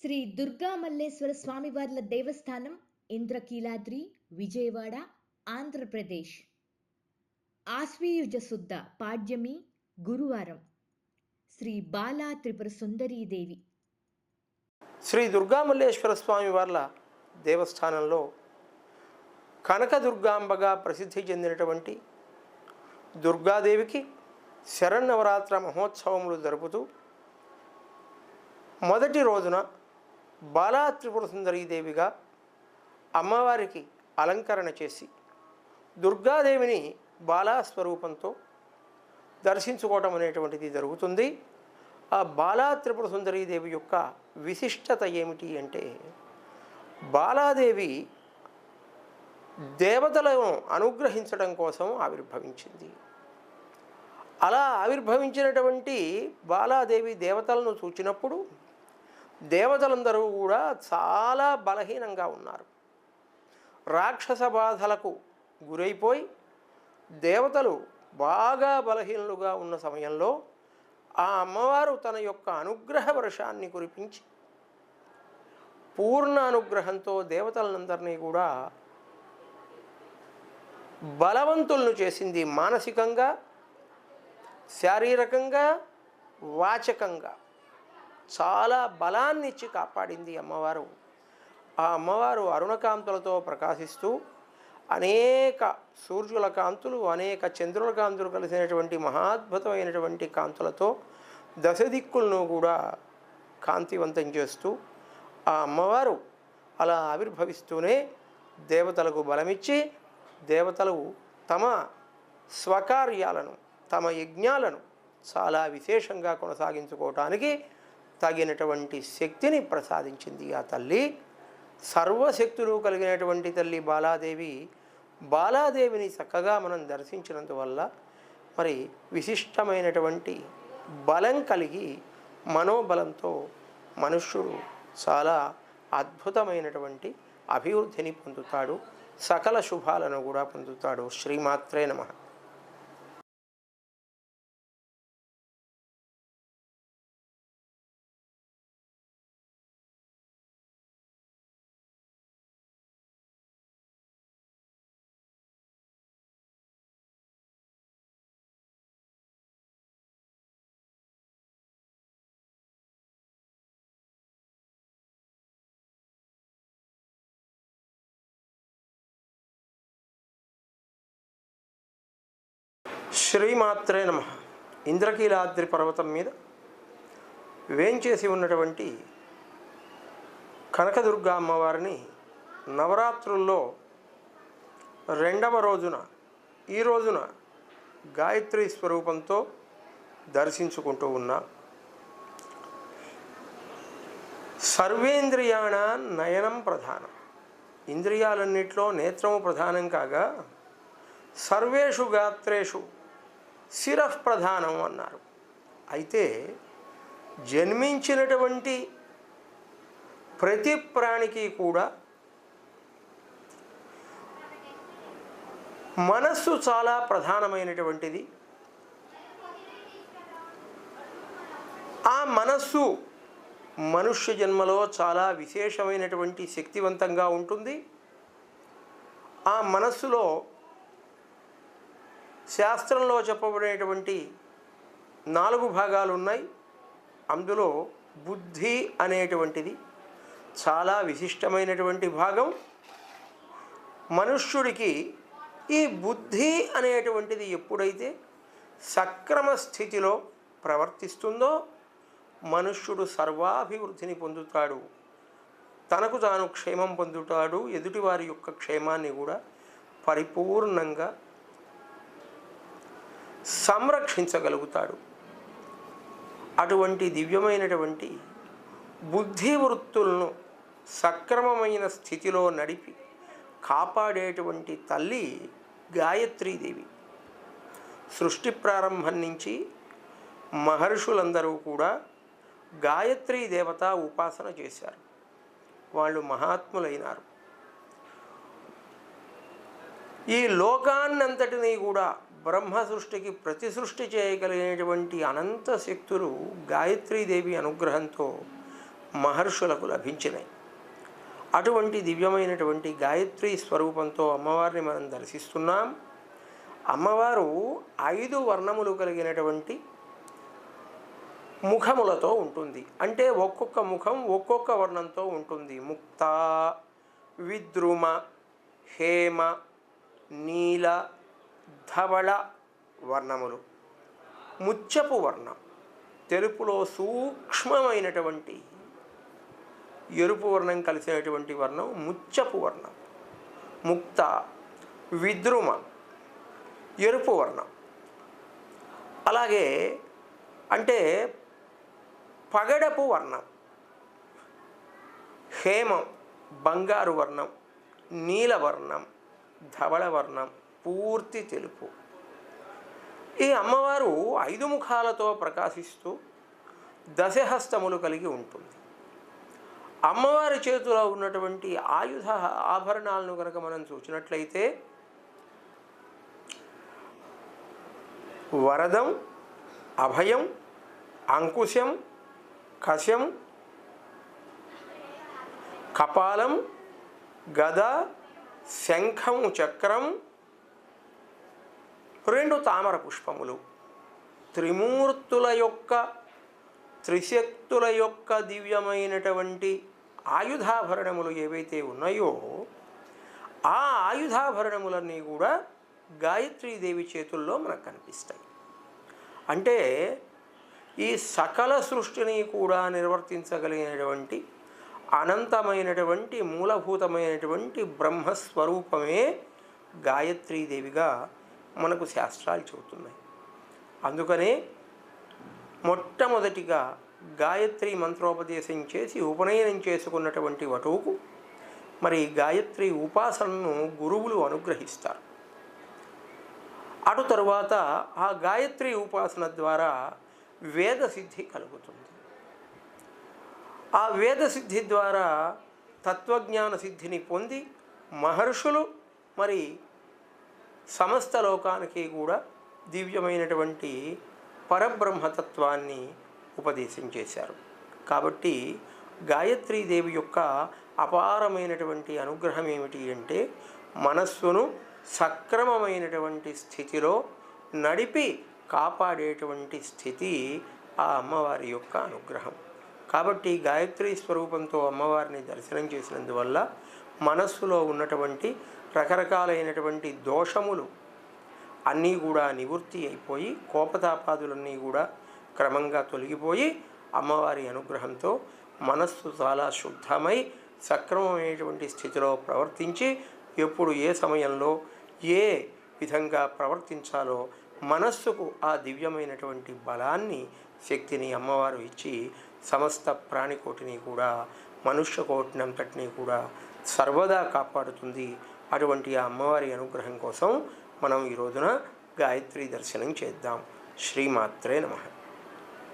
శ్రీ దుర్గా మల్లేశ్వర స్వామివార్ల దేవస్థానం ఇంద్రకీలాద్రి విజయవాడ ఆంధ్రప్రదేశ్. ఆశ్వీయుజ శుద్ధ పాడ్యమి గురువారం. శ్రీ బాలా త్రిపుర సుందరీదేవి శ్రీ దుర్గామల్లేశ్వర స్వామి వార్ల దేవస్థానంలో కనకదుర్గాంబగా ప్రసిద్ధి చెందినటువంటి దుర్గాదేవికి శరన్నవరాత్ర మహోత్సవములు జరుపుతూ మొదటి రోజున బాలా త్రిపుర సుందరీదేవిగా అమ్మవారికి అలంకరణ చేసి దుర్గాదేవిని బాలా స్వరూపంతో దర్శించుకోవటం అనేటువంటిది జరుగుతుంది. ఆ బాలా త్రిపుర సుందరీదేవి యొక్క విశిష్టత ఏమిటి అంటే బాలాదేవి దేవతలను అనుగ్రహించడం కోసం ఆవిర్భవించింది. అలా ఆవిర్భవించినటువంటి బాలాదేవి దేవతలను చూచినప్పుడు దేవతలందరూ కూడా చాలా బలహీనంగా ఉన్నారు. రాక్షస బాధలకు గురైపోయి దేవతలు బాగా బలహీనులుగా ఉన్న సమయంలో ఆ అమ్మవారు తన యొక్క అనుగ్రహ వర్షాన్ని కురిపించి పూర్ణ అనుగ్రహంతో దేవతలందరినీ కూడా బలవంతులను చేసింది మానసికంగా శారీరకంగా వాచకంగా. చాలా బలాన్ని ఇచ్చి కాపాడింది అమ్మవారు. ఆ అమ్మవారు అరుణకాంతులతో ప్రకాశిస్తూ అనేక సూర్యుల కాంతులు అనేక చంద్రుల కాంతులు కలిసినటువంటి మహాద్భుతమైనటువంటి కాంతులతో దశ దిక్కులను కూడా కాంతివంతం చేస్తూ ఆ అమ్మవారు అలా ఆవిర్భవిస్తూనే దేవతలకు బలమిచ్చి దేవతలు తమ స్వకార్యాలను తమ యజ్ఞాలను చాలా విశేషంగా కొనసాగించుకోవటానికి తగినటువంటి శక్తిని ప్రసాదించింది ఆ తల్లి. సర్వశక్తులు కలిగినటువంటి తల్లి బాలాదేవి. బాలాదేవిని చక్కగా మనం దర్శించినందువల్ల మరి విశిష్టమైనటువంటి బలం కలిగి మనోబలంతో మనుష్యుడు చాలా అద్భుతమైనటువంటి అభివృద్ధిని పొందుతాడు. సకల శుభాలను కూడా పొందుతాడు. శ్రీమాత్రే నమ. శ్రీమాత్రే నమ. ఇంద్రకీలాద్రి పర్వతం మీద వేంచేసి ఉన్నటువంటి కనకదుర్గ అమ్మవారిని నవరాత్రుల్లో రెండవ రోజున ఈ రోజున గాయత్రి స్వరూపంతో దర్శించుకుంటూ ఉన్నా. సర్వేంద్రియాణ నయనం ప్రధానం. ఇంద్రియాలన్నిట్లో నేత్రము ప్రధానం కాగా సర్వేషు గాత్రేషు శిరః ప్రధానం అన్నారు. అయితే జన్మించినటువంటి ప్రతి ప్రాణికి కూడా మనస్సు చాలా ప్రధానమైనటువంటిది. ఆ మనస్సు మనుష్య జన్మలో చాలా విశేషమైనటువంటి శక్తివంతంగా ఉంటుంది. ఆ మనస్సులో శాస్త్రంలో చెప్పబడేటువంటి నాలుగు భాగాలు ఉన్నాయి. అందులో బుద్ధి అనేటువంటిది చాలా విశిష్టమైనటువంటి భాగం. మనుష్యుడికి ఈ బుద్ధి అనేటువంటిది ఎప్పుడైతే సక్రమ స్థితిలో ప్రవర్తిస్తుందో మనుష్యుడు సర్వాభివృద్ధిని పొందుతాడు. తనకు తాను క్షేమం పొందుతాడు. ఎదుటివారి యొక్క క్షేమాన్ని కూడా పరిపూర్ణంగా సంరక్షించగలుగుతాడు. అటువంటి దివ్యమైనటువంటి బుద్ధి వృత్తులను సక్రమమైన స్థితిలో నడిపి కాపాడేటువంటి తల్లి గాయత్రీదేవి. సృష్టి ప్రారంభం నుంచి మహర్షులందరూ కూడా గాయత్రీ దేవత ఉపాసన చేశారు. వాళ్ళు మహాత్ములైనారు. ఈ లోకాన్నంతటినీ కూడా బ్రహ్మ సృష్టికి ప్రతి సృష్టి చేయగలిగినటువంటి అనంత శక్తులు గాయత్రీదేవి అనుగ్రహంతో మహర్షులకు లభించినాయి అటువంటి దివ్యమైనటువంటి గాయత్రి స్వరూపంతో అమ్మవారిని మనం దర్శిస్తున్నాం. అమ్మవారు ఐదు వర్ణములు కలిగినటువంటి ముఖములతో ఉంటుంది. అంటే ఒక్కొక్క ముఖం ఒక్కొక్క వర్ణంతో ఉంటుంది. ముక్త విద్రుమ హేమ నీల ధవళ వర్ణములు. ముచ్చపు వర్ణం. తెలుపులో సూక్ష్మమైనటువంటి ఎరుపు వర్ణం కలిసినటువంటి వర్ణం ముచ్చపు వర్ణం. ముక్త విద్రుమ ఎరుపు వర్ణం. అలాగే అంటే పగడపు వర్ణం. హేమం బంగారు వర్ణం నీలవర్ణం ధవళ వర్ణం. పూర్తి తెలుపు. ఈ అమ్మవారు ఐదు ముఖాలతో ప్రకాశిస్తూ దశహస్తములు కలిగి ఉంటుంది. అమ్మవారి చేతిలో ఉన్నటువంటి ఆయుధ ఆభరణాలను కనుక మనం చూసినట్లయితే వరదం అభయం అంకుశం కశం కపాలం గద శంఖం చక్రం రెండు తామర పుష్పములు. త్రిమూర్తుల యొక్క త్రిశక్తుల యొక్క దివ్యమైనటువంటి ఆయుధాభరణములు ఏవైతే ఉన్నాయో ఆ ఆయుధాభరణములన్నీ కూడా గాయత్రీదేవి చేతుల్లో మనకు కనిపిస్తాయి. అంటే ఈ సకల సృష్టిని కూడా నిర్వర్తించగలిగినటువంటి అనంతమైనటువంటి మూలభూతమైనటువంటి బ్రహ్మస్వరూపమే గాయత్రీదేవిగా మనకు శాస్త్రాలు చెబుతున్నాయి. అందుకనే మొట్టమొదటిగా గాయత్రి మంత్రోపదేశం చేసి ఉపనయనం చేసుకున్నటువంటి వటువుకు మరి గాయత్రి ఉపాసనను గురువులు అనుగ్రహిస్తారు. అటు తరువాత ఆ గాయత్రి ఉపాసన ద్వారా వేద సిద్ధి కలుగుతుంది. ఆ వేద సిద్ధి ద్వారా తత్వజ్ఞాన సిద్ధిని పొంది మహర్షులు మరి సమస్త లోకానికి కూడా దివ్యమైనటువంటి పరబ్రహ్మతత్వాన్ని ఉపదేశం చేశారు. కాబట్టి గాయత్రీదేవి యొక్క అపారమైనటువంటి అనుగ్రహం ఏమిటి అంటే మనస్సును సక్రమమైనటువంటి స్థితిలో నడిపి కాపాడేటువంటి స్థితి ఆ అమ్మవారి యొక్క అనుగ్రహం. కాబట్టి గాయత్రీ స్వరూపంతో అమ్మవారిని దర్శనం చేసినందువల్ల మనస్సులో ఉన్నటువంటి రకరకాలైనటువంటి దోషములు అన్నీ కూడా నివృత్తి అయిపోయి కోపతాపాదులన్నీ కూడా క్రమంగా తొలగిపోయి అమ్మవారి అనుగ్రహంతో మనస్సు చాలా శుద్ధమై సక్రమమైనటువంటి స్థితిలో ప్రవర్తించి ఎప్పుడు ఏ సమయంలో ఏ విధంగా ప్రవర్తించాలో మనస్సుకు ఆ దివ్యమైనటువంటి బలాన్ని శక్తిని అమ్మవారు ఇచ్చి సమస్త ప్రాణికోటిని కూడా మనుష్య కోటినంతటిని కూడా సర్వదా కాపాడుతుంది. అటువంటి ఆ అమ్మవారి అనుగ్రహం కోసం మనం ఈ రోజున గాయత్రి దర్శనం చేద్దాం. శ్రీమాత్రే నమః.